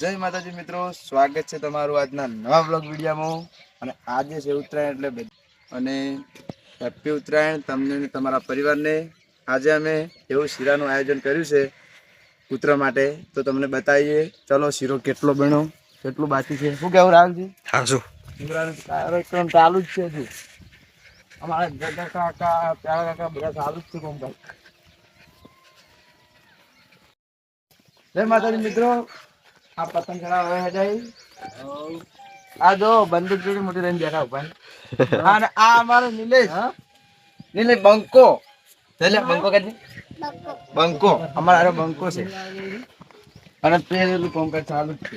જય માતાજી મિત્રો સ્વાગત છે તમારું આજના નવા બ્લોગ વિડીયોમાં. અને આજે છે ઉત્તરાયણ એટલે અને હેપી ઉત્તરાયણ તમને ને તમારા પરિવારને. આજે અમે એવું શીરાનું આયોજન કર્યું છે પુત્ર માટે. તો તમને બતાવીએ ચલો શીરો કેટલો બન્યો કેટલું બાકી છે? શું કેવું રાહુલજી? હાજુ કાર્યક્રમ ચાલુ જ છે હજુ. અમારા દાદા કાકા પ્યારા કાકા બધા ચાલુ જ છે કોમ જય માતાજી મિત્રો. આ પતંગ ચડાવવા હવે જાય આ જો બંદૂક જોડી મોટી રહીને બેઠા ઊભા અને આ અમારો નિલેશ. નિલેશ બંકો. એટલે બંકો કે બંકો. અમારો આરો બંકો છે. અને પેલું કોમકાજ ચાલુ જ છે.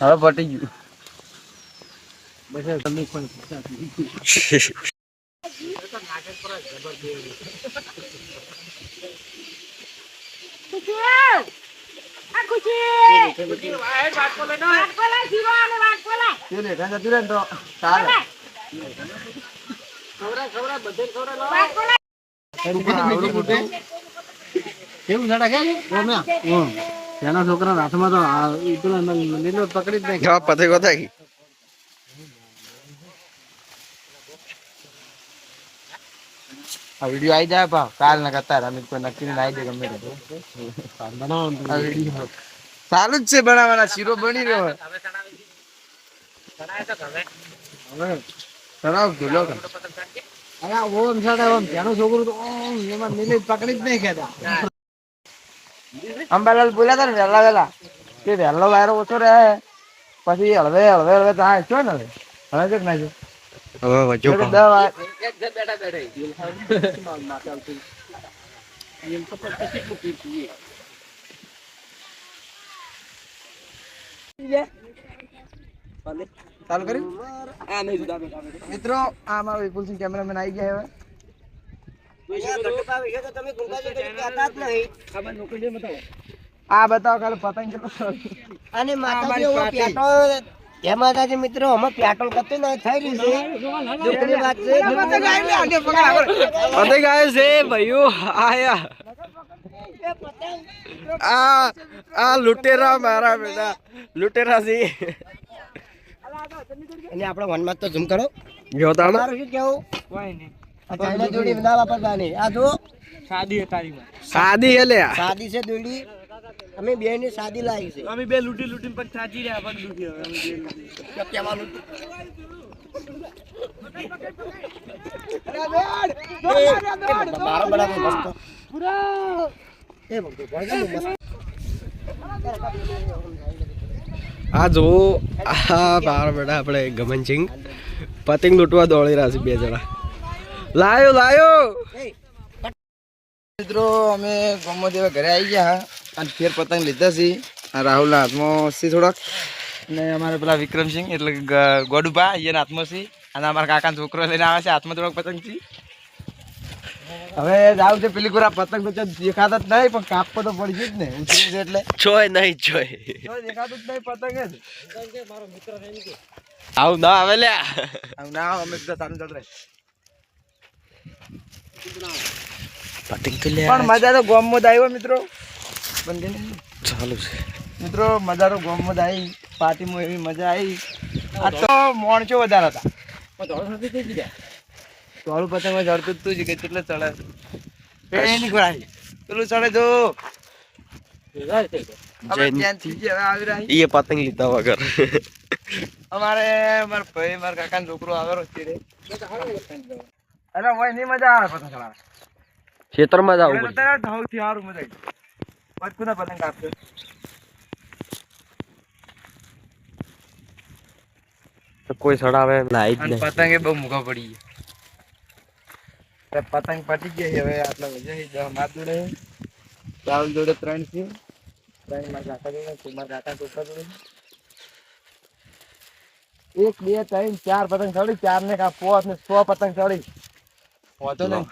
હવે પટી ગયું. કેવું હેઠા જતું રહે ને તો ચાલે તેના છોકરા હાથમાં તો આ ઈ પેલો લીલો પકડી જ નહીં કેવા પતંગો થાય આ વીડિયો આવી જાય પા કાલ ના કરતા રમિત કોઈ નક્કી ને આવી જાય ગમે તે. આ વીડિયો ચાલુ જ છે બનાવવાના શીરો બની રહ્યો હવે તરાવ ધૂલો કર. અરે આ ઓમ સાડા ઓમ. તેનું છોકરું તો ઓમ એમાં લીલી પકડી જ નહીં ખેતા અંબાલાલ બોલ્યા હતા ને વહેલા વહેલા કે વહેલો વાયરો ઓછો રહે. પછી હળવે હળવે હળવે ત્યાં આવ્યો ને હવે? હવે છે કે ના ચાલુ કરી મિત્રો આમાં વિપુલ સિંહ કેમેરામેન આવી ગયા હવે. આ બતાવો. ખાલી પતંગ અને માતાજી મિત્રો અમે પેટ્રોલ કરતો ના થઈ રહ્યું છે. દુઃખની વાત છે. પતંગ આવે છે ભાઈઓ આયા. આ આ લુટેરા મારા બેટા. લુટેરા છે. અને આપણા વનમાં તો ઝૂમ કરો. જો તમારું શું કેવું આ ચાઇના જોડી ના વાપરવાની. આ જો સાદી હે લે સાદી છે દોડી અમે બે ની સાદી લાવી છે. અમે બે લૂટી લૂટીને પછી થાચી રહ્યા પગ દુખી હવે અમે લૂટી. મારો બરાબર મસ્ત. એ ભગતો ભણવાનું મસ્ત આ જો આ બાર બેટા આપણે ગમનસિંહ. પતંગ લૂંટવા દોડી રહ્યા છે બે જણા. લાયો લાયો. મિત્રો અમે ગોમદેવ ઘરે આવી ગયા અને ફેર પતંગ લીધા છે. આ રાહુલના હાથમાં છે થોડાક. અને અમારે પેલા વિક્રમસિંહ એટલે ગોડુભા એના હાથમાં છે. અને અમારા કાકાનો છોકરો લઈને આવે છે હાથમાં થોડોક પતંગ છે. હવે જાવ છે પેલી કોરા પતંગ તો દેખાતા જ નહીં પણ કાપવો તો પડી જ ને. છે એટલે. જોય નહીં જોય. તો દેખાતું જ નહીં પતંગ જ. આવું ના આવે લ્યા. આવું ના અમે બધા સામે ચાલુ રહે પતંગ તો પણ મજા તો ગોમમાં જ આવ્યો મિત્રો. બંધ ચાલુ છે. મિત્રો મજા તો ગોમમાં જ આવી. પાર્ટીમાં એવી મજા આવી. આ તો મોણચો વધારે હતા. તોડું પતંગમાં ચડતું તું જ કે કેટલે ચડે. એ નહીં ખોરાય પેલું ચડે જો એ પતંગ લીધા વગર. અમારે મારા ભાઈ મારા કાકા છોકરો આવેલો છે. રે અરે ભાઈ ની મજા આવે પતંગ ખેતરમાં જ આવું મને પડે તો સૌથી સારું મજા આવી પતંગ કાપશે. તો કોઈ સડાવે લાઈ જ નહીં પતંગ એ બહુ મૂકો પડી ગયા. પતંગ પટી ગઈ હવે આટલા વજન દસ માર જોડે. રાહુલ જોડે ત્રણ છે. ત્રણમાં કાકા જોડે કુમાર મારા કાકા છોકરા જોડે. એક બે ત્રણ ચાર પતંગ ચડી ચાર ને કા પોત ને સો પતંગ ચડી. હોતો નહીં.